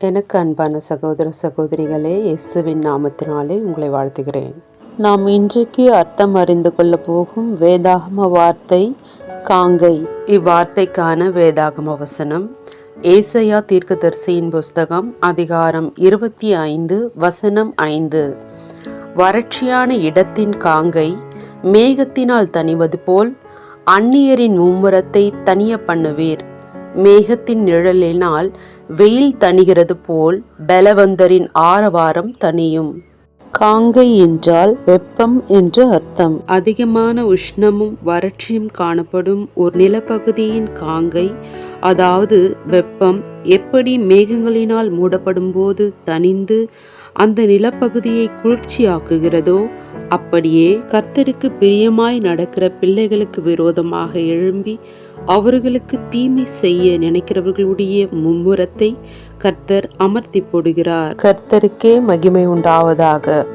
எனக்கு அன்பான சகோதர சகோதரிகளே இயேசுவின் நாமத்தினாலே உங்களை வாழ்த்துகிறேன். நாம் இன்றைக்கு அர்த்தம் அறிந்து கொள்ள போகும் வேதாகம வார்த்தை காங்கை. இவ்வார்த்தைக்கான வேதாகம வசனம் ஏசையா தீர்க்கதரிசியின் புஸ்தகம் அதிகாரம் இருபத்தி ஐந்து வசனம் ஐந்து. வறட்சியான இடத்தின் காங்கை மேகத்தினால் தணிவது போல் அந்நியரின் மும்முரத்தை தனிய பண்ணுவீர். மேகத்தின் நிழலினால் வெயில் தணிகிறது போல் பலவந்தரின் ஆரவாரம் தணியும். காங்கை என்றால் வெப்பம் என்று அர்த்தம். அதிகமான உஷ்ணமும் வறட்சியும் காணப்படும் ஒரு நிலப்பகுதியின் காங்கை அதாவது வெப்பம் எப்படி மேகங்களினால் மூடப்படும் போது தணிந்து அந்த நிலப்பகுதியை குளிர்ச்சியாக்குகிறதோ அப்படியே கர்த்தருக்கு பிரியமாய் நடக்கிற பிள்ளைகளுக்கு விரோதமாக எழும்பி அவர்களுக்கு தீமை செய்ய நினைக்கிறவர்களுடைய மும்முரத்தை கர்த்தர் அமர்த்தி போடுகிறார். கர்த்தருக்கே மகிமை உண்டாவதாக.